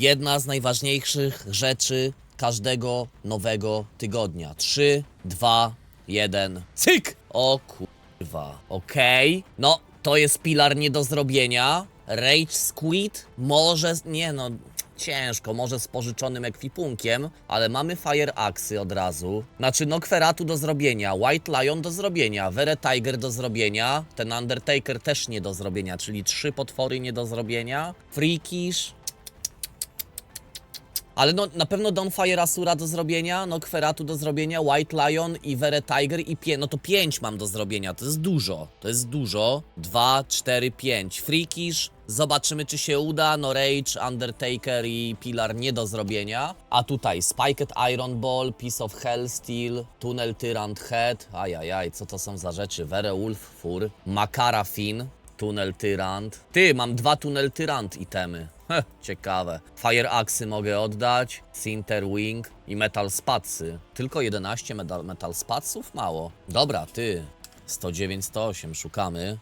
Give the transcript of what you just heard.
Jedna z najważniejszych rzeczy każdego nowego tygodnia. 3, 2, 1. Cyk! O kurwa. Okej. No, to jest pilar nie do zrobienia. Rage Squid może... Nie no... Ciężko, może z pożyczonym ekwipunkiem, ale mamy Fire Axy od razu. Znaczy, no Kweratu do zrobienia, White Lion do zrobienia, Were Tiger do zrobienia, ten Undertaker też nie do zrobienia, czyli trzy potwory nie do zrobienia. Freakish, ale no, na pewno Dawnfire Asura do zrobienia, no Kweratu do zrobienia, White Lion i Were Tiger i. No to pięć mam do zrobienia, to jest dużo. To jest dużo. Dwa, cztery, pięć. Freakish, zobaczymy czy się uda. No Rage, Undertaker i Pilar nie do zrobienia. A tutaj Spiked Iron Ball, Piece of Hell Steel, Tunnel Tyrant Head. Ajajaj, co to są za rzeczy? Werewolf Fur, Makara Fin, Tunel Tyrant. Ty, mam dwa Tunel Tyrant itemy. Ciekawe. Fire Axy mogę oddać, Sinter Wing i Metal Spatsy. Tylko 11 metal, metal Spatsów? Mało. Dobra, ty. 109, 108, szukamy.